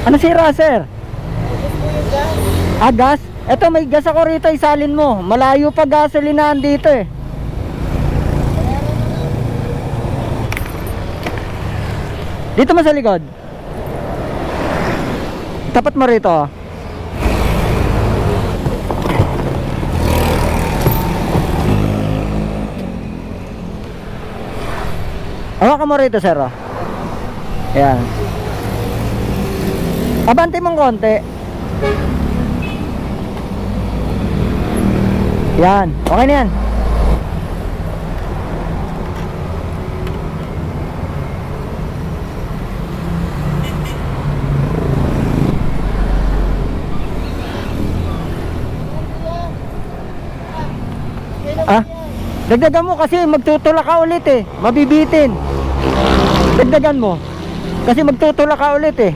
Ano sira, sir? Ah, gas? Eto, may gas ako rito, isalin mo. Malayo pa gasolinahan dito eh. Dito mo sa likod. Tapat mo rito. Hawakan mo rito, sir. Oh. Ayan. Abante mong konti. Yan. Okay na yan. Ah, dagdagan mo kasi magtutulak ka ulit eh. Mabibitin. Dagdagan mo. Kasi magtutulak ka ulit eh.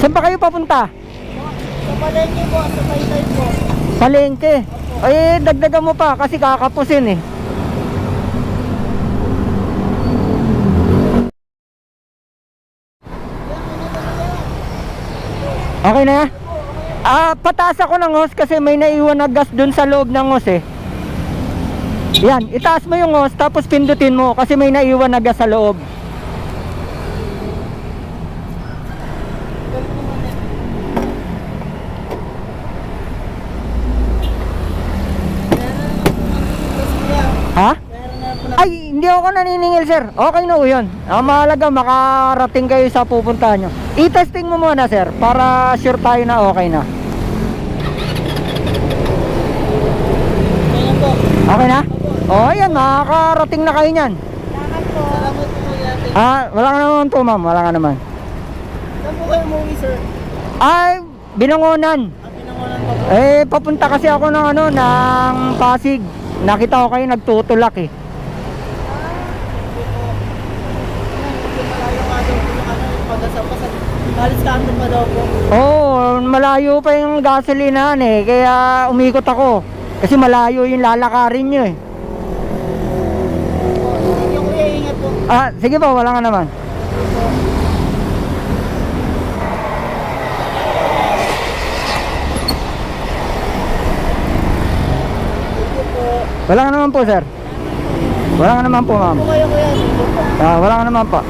Saan ba kayo papunta? Sa palengke po, sa taytay po. Palengke. Ay, dagdagan mo pa kasi kakapusin eh. Okay na? Ah, pataas ako ng hose kasi may naiwan na gas dun sa loob ng hose eh. Yan, itaas mo yung hose tapos pindutin mo kasi may naiwan na gas sa loob. Ha? Meron na po na. Ay, hindi ako naniningil, sir. Okay na po yun. Ang mahalaga, makarating kayo sa pupuntahan nyo. I-testing mo muna, sir, para sure tayo na okay na. Okay na? O, oh, ayan, makakarating na kayo niyan. Salamat po. Salamat po yan. Ah, wala ka naman po, ma'am. Wala ka naman. Saan po kayo umuwi, sir? Ay, binangonan. At pinangunan pa po. Eh, papunta kasi ako ng ano, ng Pasig. Nakita ko kayo nagtutulak eh. Medyo malayo nga daw po yung ano, yung pag-asapas. Halos kanto pa daw po. Oo, oh, malayo pa yung gasolinahan eh. Kaya umikot ako. Kasi malayo yung lalakarin nyo eh. Po, Thank you kuya, ingat po. Ah, sige po, wala ka naman. Wala ka naman po, sir. Wala ka naman po, ma'am. Ah, wala ka naman po.